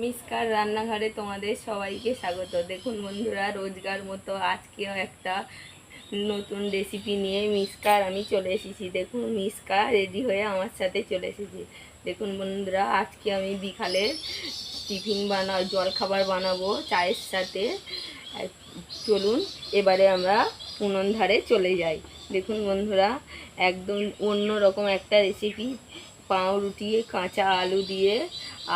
মিসকার রান্নাঘরে তোমাদের সবাইকে স্বাগত। দেখুন বন্ধুরা, রোজগার মতো আজকেও একটা নতুন রেসিপি নিয়ে মিসকার, আমি চলে এসেছি। দেখুন, মিসকা রেডি হয়ে আমার সাথে চলে এসেছি। দেখুন বন্ধুরা, আজকে আমি বিকালে টিফিন বানা, জলখাবার বানাবো চায়ের সাথে। চলুন, এবারে আমরা উনুন ধারে চলে যাই। দেখুন বন্ধুরা, একদম অন্য রকম একটা রেসিপি পাউরুটি, কাঁচা আলু দিয়ে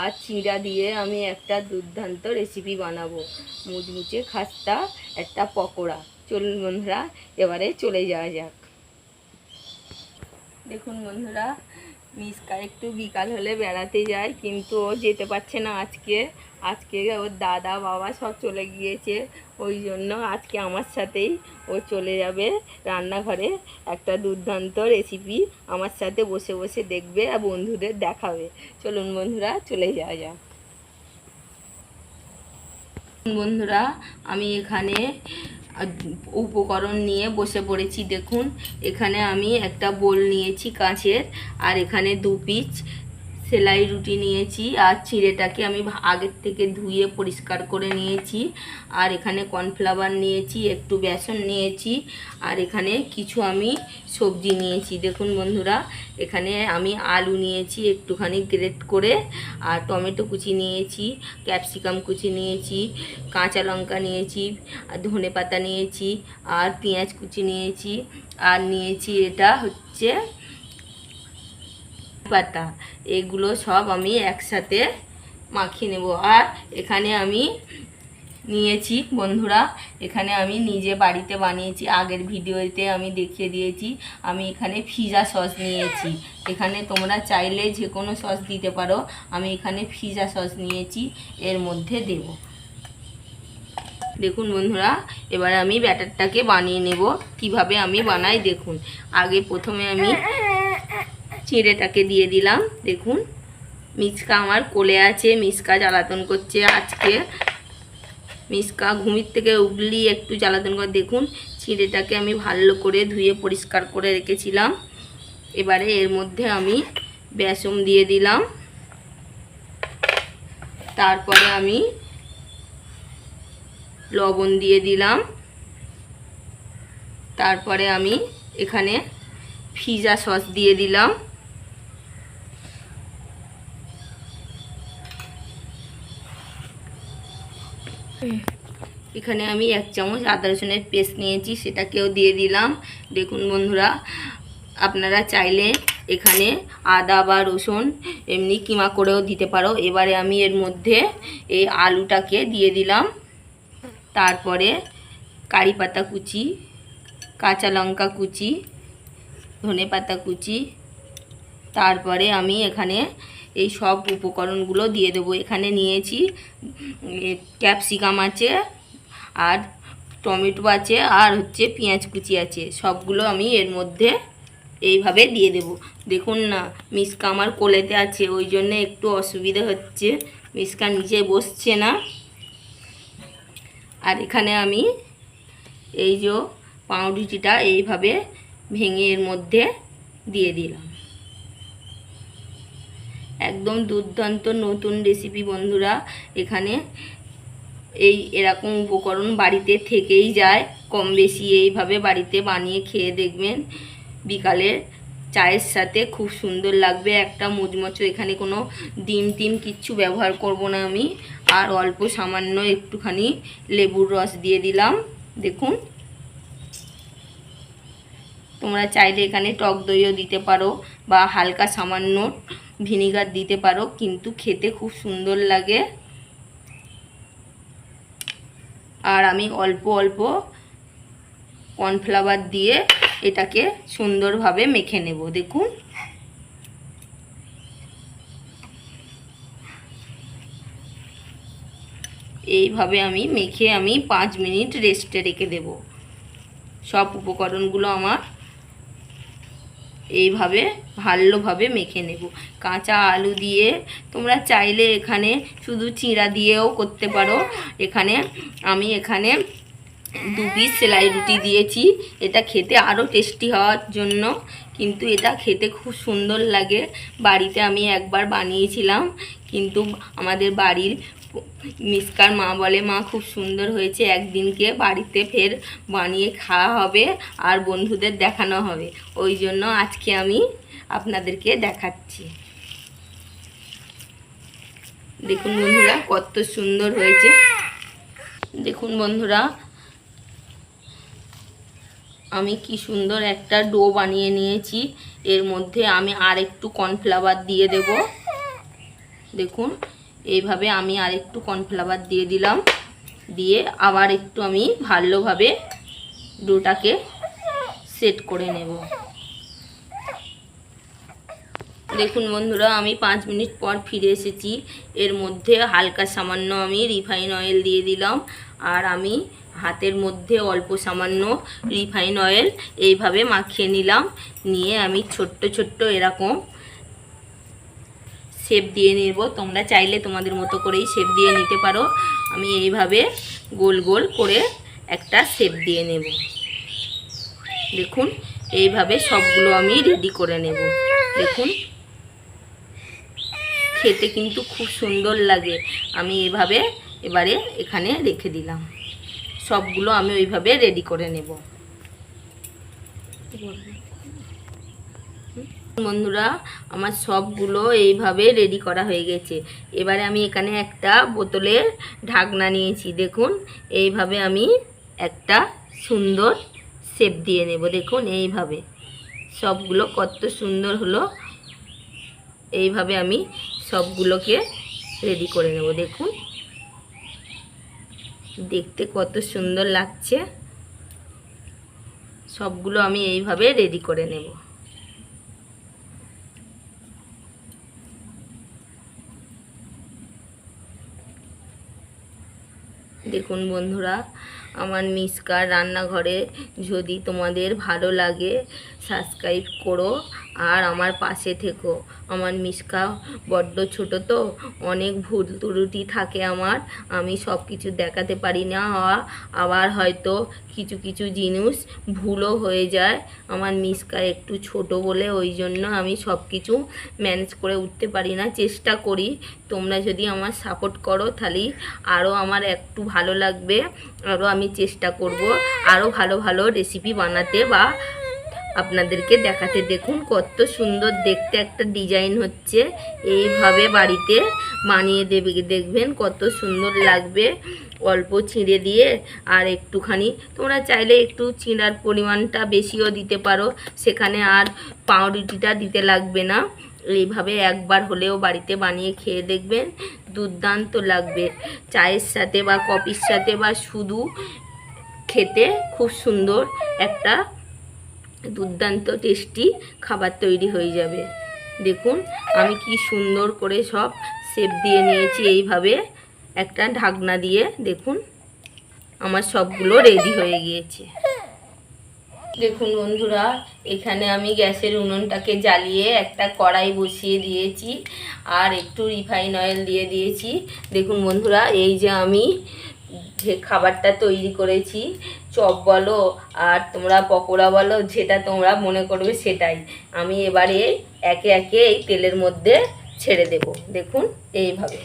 আর চিঁড়া দিয়ে আমি একটা দুর্দান্ত রেসিপি বানাবো। মুচমুচে খাস্তা, একটা পকোড়া। চলুন বন্ধুরা, এবারে চলে যাওয়া যাক। দেখুন বন্ধুরা মিসকা একটু বিকাল হলে বেড়াতে যায়, কিন্তু ও যেতে পারছে না আজকে। আজকে ওর দাদা, বাবা সব চলে গিয়েছে, ওই জন্য আজকে আমার সাথেই ও চলে যাবে রান্নাঘরে। একটা দুর্দান্ত রেসিপি আমার সাথে বসে বসে দেখবে আর বন্ধুদের দেখাবে। চলুন বন্ধুরা, চলে যাওয়া যাক। বন্ধুরা, আমি এখানে উপকরণ নিয়ে বসে পড়েছি। দেখুন, এখানে আমি একটা বোল নিয়েছি কাঁচের, আর এখানে দু পিস সেলাই রুটি নিয়েছি আর চিড়েটাকে আমি আগের থেকে ধুয়ে পরিষ্কার করে নিয়েছি। আর এখানে কর্নফ্লাওয়ার নিয়েছি, একটু বেসন নিয়েছি, আর এখানে কিছু আমি সবজি নিয়েছি। দেখুন বন্ধুরা, এখানে আমি আলু নিয়েছি একটুখানি গ্রেট করে, আর টমেটো কুচি নিয়েছি, ক্যাপসিকাম কুচি নিয়েছি, কাঁচা লঙ্কা নিয়েছি, আর ধনে পাতা নিয়েছি, আর পেঁয়াজ কুচি নিয়েছি, আর নিয়েছি এটা হচ্ছে পাতা। এগুলো সব আমি একসাথে মাখিয়ে নেব। আর এখানে আমি নিয়েছি, বন্ধুরা, এখানে আমি নিজে বাড়িতে বানিয়েছি। আগের ভিডিওতে আমি দেখিয়ে দিয়েছি, আমি এখানে ফিজা সস নিয়েছি। এখানে তোমরা চাইলে যে কোনো সস দিতে পারো, আমি এখানে ফিজা সস নিয়েছি, এর মধ্যে দেব। দেখুন বন্ধুরা, এবার আমি ব্যাটারটাকে বানিয়ে নেব। কীভাবে আমি বানাই দেখুন। আগে প্রথমে আমি চিঁড়েটাকে দিয়ে দিলাম। দেখুন, মিসকা আমার কোলে আছে, মিসকা জ্বালাতন করছে আজকে। মিসকা ঘুমির থেকে উগলি একটু জ্বালাতন করে। দেখুন চিঁড়েটাকে আমি ভালো করে ধুয়ে পরিষ্কার করে রেখেছিলাম। এবারে এর মধ্যে আমি বেসম দিয়ে দিলাম। তারপরে আমি লবণ দিয়ে দিলাম। তারপরে আমি এখানে পিজা সস দিয়ে দিলাম। এখানে আমি এক চামচ আদা রসুনের পেস্ট নিয়েছি, সেটাকেও দিয়ে দিলাম। দেখুন বন্ধুরা, আপনারা চাইলে এখানে আদা বা রসুন এমনি কিমা করেও দিতে পারো। এবারে আমি এর মধ্যে এই আলুটাকে দিয়ে দিলাম। তারপরে কারি পাতা কুচি, কাঁচা লঙ্কা কুচি, ধনে পাতা কুচি তারপরে আমি এখানে এই সব উপকরণগুলো দিয়ে দেবো। এখানে নিয়েছি ক্যাপসিকাম আছে, আর টমেটো আছে, আর হচ্ছে পেঁয়াজ কুচি আছে। সবগুলো আমি এর মধ্যে এইভাবে দিয়ে দেব। দেখুন না, মিসকা আমার কোলেতে আছে, ওই জন্য একটু অসুবিধা হচ্ছে। মিসকা নিচে বসছে না। আর এখানে আমি এই যে পাউরুটিটা এইভাবে ভেঙে এর মধ্যে দিয়ে দিলাম। একদম দুর্দান্ত নতুন রেসিপি বন্ধুরা। এখানে এই এরকম উপকরণ বাড়িতে থেকেই যায়। কম বেশি এইভাবে বাড়িতে বানিয়ে খেয়ে দেখবেন। বিকালে চায়ের সাথে খুব সুন্দর লাগবে। একটা মুচমচো এখানে কোনো ডিম টিম কিচ্ছু ব্যবহার করব না আমি। আর অল্প সামান্য একটুখানি লেবুর রস দিয়ে দিলাম। দেখুন তোমরা চাইলে এখানে টক দইও দিতে পারো বা হালকা সামান্য ভিনিগার দিতে পারো, কিন্তু খেতে খুব সুন্দর লাগে। আর আমি অল্প অল্প কর্নফ্লাওয়ার দিয়ে এটাকে সুন্দরভাবে মেখে নেব, দেখুন। এইভাবে আমি মেখে আমি পাঁচ মিনিট রেস্টে রেখে দেব। সব উপকরণগুলো আমার এইভাবে ভালোভাবে মেখে নেব। কাঁচা আলু দিয়ে তোমরা চাইলে এখানে শুধু চিঁড়া দিয়েও করতে পারো। এখানে আমি এখানে দু পিস সেলাই রুটি দিয়েছি। এটা খেতে আরও টেস্টি হওয়ার জন্য। কিন্তু এটা খেতে খুব সুন্দর লাগে। বাড়িতে আমি একবার বানিয়েছিলাম। কিন্তু আমাদের বাড়ির মিসকার মা বলে, মা, খুব সুন্দর হয়েছে, একদিনকে বাড়িতে ফের বানিয়ে খাওয়া হবে আর বন্ধুদের দেখানো হবে। ওই জন্য আজকে আমি আপনাদেরকে দেখাচ্ছি। দেখুন বন্ধুরা, কত সুন্দর হয়েছে। দেখুন বন্ধুরা, আমি কি সুন্দর একটা ডো বানিয়ে নিয়েছি। এর মধ্যে আমি আর একটু কর্নফ্লাওয়ার দিয়ে দেব। দেখুন এইভাবে আমি আর একটু কর্নফ্লাওয়ার দিয়ে দিলাম। দিয়ে আবার একটু আমি ভালোভাবে ডোটাকে সেট করে নেব। দেখুন বন্ধুরা, আমি পাঁচ মিনিট পর ফিরে এসেছি। এর মধ্যে হালকা সামান্য আমি রিফাইন অয়েল দিয়ে দিলাম। আর আমি হাতের মধ্যে অল্প সামান্য রিফাইন অয়েল এইভাবে মাখিয়ে নিলাম। নিয়ে আমি ছোট্ট ছোট্ট এরকম শেপ দিয়ে নেব। তোমরা চাইলে তোমাদের মতো করেই শেপ দিয়ে নিতে পারো। আমি এইভাবে গোল গোল করে একটা শেপ দিয়ে নেব। দেখুন, এইভাবে সবগুলো আমি রেডি করে নেব। দেখুন, খেতে কিন্তু খুব সুন্দর লাগে। আমি এভাবে এবারে এখানে রেখে দিলাম। সবগুলো আমি ওইভাবে রেডি করে নেব। বন্ধুরা, আমার সবগুলো এইভাবে রেডি করা হয়ে গেছে। এবারে আমি এখানে একটা বোতলের ঢাকনা নিয়েছি, দেখুন। এইভাবে আমি একটা সুন্দর শেপ দিয়ে নেব, দেখুন এইভাবে। সবগুলো কত সুন্দর হলো। এইভাবে আমি সবগুলোকে রেডি করে নেব, দেখুন। দেখতে কত সুন্দর লাগছে। সবগুলো আমি এইভাবে রেডি করে নেব। দেখুন বন্ধুরা আমার মিসকার রান্নাঘরে যদি তোমাদের ভালো লাগে সাবস্ক্রাইব করো। আর আমার পাশে থেকো। আমার মিসকা বড্ড ছোট তো, অনেক ভুল ত্রুটি থাকে আমার। আমি সব কিছু দেখাতে পারি না আবার হয়তো কিছু কিছু জিনিস ভুলও হয়ে যায়। আমার মিসকা একটু ছোট বলে ওই জন্য আমি সব কিছু ম্যানেজ করে উঠতে পারি না। চেষ্টা করি। তোমরা যদি আমার সাপোর্ট করো, তাহলে আরও আমার একটু ভালো লাগবে। আরও আমি চেষ্টা করব আরও ভালো ভালো রেসিপি বানাতে বা আপনাদেরকে দেখাতে। দেখুন কত সুন্দর দেখতে একটা ডিজাইন হচ্ছে। এইভাবে বাড়িতে বানিয়ে দেবে। দেখবেন কত সুন্দর লাগবে। অল্প ছিঁড়ে দিয়ে আর একটুখানি। তোমরা চাইলে একটু ছিঁড়ার পরিমাণটা বেশিও দিতে পারো। সেখানে আর পাউরুটিটা দিতে লাগবে না। এইভাবে একবার হলেও বাড়িতে বানিয়ে খেয়ে দেখবেন দুর্দান্ত লাগবে। চায়ের সাথে বা কফির সাথে বা শুধু খেতে খুব সুন্দর একটা দুর্দান্ত টেস্টি খাবার তৈরি হয়ে যাবে। দেখুন, আমি কি সুন্দর করে সব সেপ দিয়ে নিয়েছি এইভাবে। একটা ঢাকনা দিয়ে, দেখুন, আমার সবগুলো রেডি হয়ে গিয়েছে। দেখুন বন্ধুরা, এখানে আমি গ্যাসের উনুনটাকে জ্বালিয়ে একটা কড়াই বসিয়ে দিয়েছি আর একটু রিফাইন অয়েল দিয়ে দিয়েছি। দেখুন বন্ধুরা, এই যে আমি যে খাবারটা তৈরি করেছি, চপ বলো আর তোমরা পকোড়া বলো, যেটা তোমরা মনে করবে সেটাই। আমি এবারে একে একে এই তেলের মধ্যে ছেড়ে দেব। দেখুন, এইভাবে।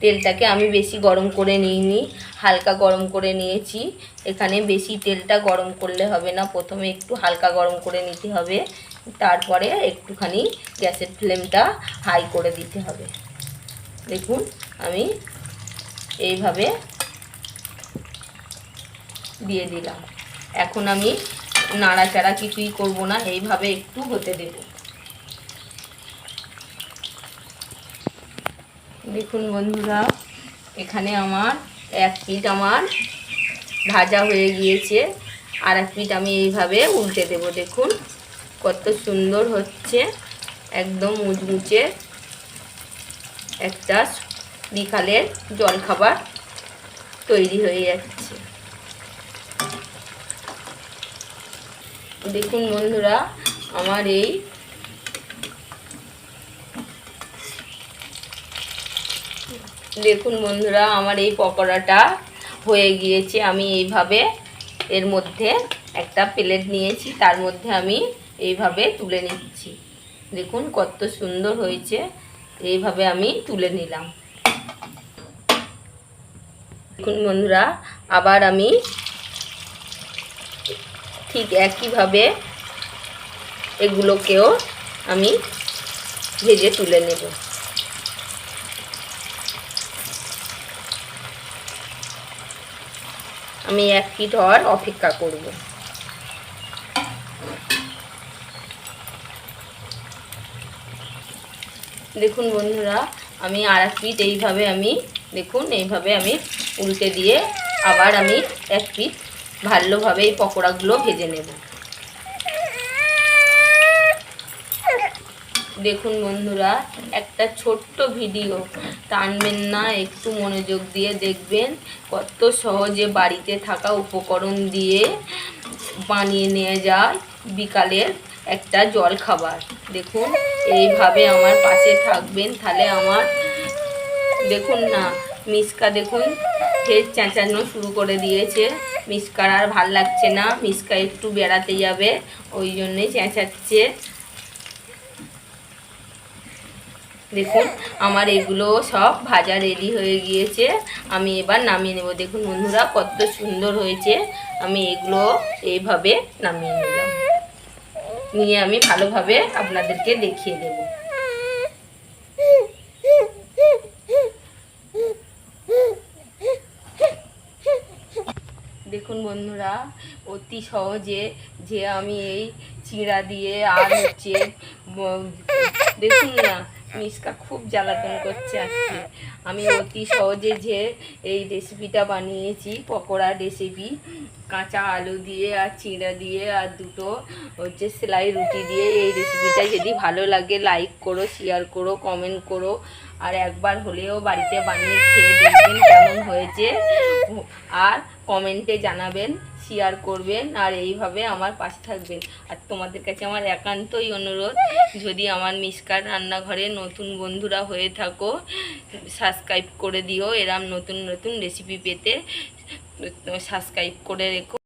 তেলটাকে আমি বেশি গরম করে নিইনি, হালকা গরম করে নিয়েছি। এখানে বেশি তেলটা গরম করলে হবে না, প্রথমে একটু হালকা গরম করে নিতে হবে। তারপরে একটুখানি গ্যাসের ফ্লেমটা হাই করে দিতে হবে। দেখুন, আমি এইভাবে দিয়ে দিলাম। এখন আমি নাড়াচাড়া কিছুই করব না, এইভাবে একটু হতে দেব। দেখুন বন্ধুরা, এখানে আমার এক পিঠ আমার ভাজা হয়ে গিয়েছে, আর এক পিঠ আমি এইভাবে উল্টে দেব। দেখুন কত সুন্দর হচ্ছে, একদম মুচমুচে একটা বিকালের জলখাবার তৈরি হয়ে যাচ্ছে। দেখুন বন্ধুরা, আমার এই দেখুন বন্ধুরা, আমার এই পকোড়াটা হয়ে গিয়েছে। আমি এইভাবে এর মধ্যে একটা প্লেট নিয়েছি, তার মধ্যে আমি এইভাবে তুলে নিচ্ছি। দেখুন কত সুন্দর হয়েছে, এইভাবে আমি তুলে নিলাম। দেখুন বন্ধুরা, আবার আমি ঠিক একইভাবে এগুলোকেও আমি ভেজে তুলে নেব। আমি এক পিঠ হওয়ার অপেক্ষা করব। দেখুন বন্ধুরা আমি আর এক পিঠ এইভাবে আমি, দেখুন, এইভাবে আমি উল্টে দিয়ে আবার আমি এক পিঠ ভালোভাবে এই পকোড়াগুলো ভেজে নেব। দেখুন বন্ধুরা, একটা ছোট্ট ভিডিও। টানবেন না, একটু মনোযোগ দিয়ে দেখবেন কত সহজে বাড়িতে থাকা উপকরণ দিয়ে বানিয়ে নিয়ে যায় বিকালের একটা জল খাবার দেখুন এইভাবে আমার পাশে থাকবেন, তাহলে আমার দেখুন না, মিসকা দেখুন ফের চেঁচানো শুরু করে দিয়েছে। মিসকার আর ভালো লাগছে না, মিসকা একটু বেড়াতে যাবে, ওই জন্যে চেঁচাচ্ছে দেখুন, আমার এগুলো সব ভাজা রেডি হয়ে গিয়েছে, আমি এবার নামিয়ে নেব। দেখুন বন্ধুরা, কত সুন্দর হয়েছে, আমি এগুলো এইভাবে নামিয়ে নিলাম। নিয়ে আমি ভালোভাবে আপনাদেরকে দেখিয়ে দেব। দেখুন বন্ধুরা, অতি সহজে যে আমি এই চিড়া দিয়ে আর হচ্ছে দেখুন না মিসকা খুব জ্বালাতন করছে আজকে। আমি অতি সহজে যে এই রেসিপিটা বানিয়েছি, পকোড়া রেসিপি কাঁচা আলু দিয়ে আর চিড়া দিয়ে আর দুটো হচ্ছে সেলাই রুটি দিয়ে এই রেসিপিটা যদি ভালো লাগে লাইক করো শেয়ার করো কমেন্ট করো। আর একবার হলেও বাড়িতে বানিয়ে খেয়ে দেখবেন কেমন হয়েছে। আর কমেন্টে জানাবেন শেয়ার করবেন আর এইভাবে আমার পাশে থাকবেন। আর তোমাদের কাছে আমার একান্তই অনুরোধ, যদি আমার মিসকার রান্নাঘরে নতুন বন্ধুরা হয়ে থাকো সাবস্ক্রাইব করে দিও, এরম নতুন নতুন রেসিপি পেতে সাবস্ক্রাইব করে রেখো।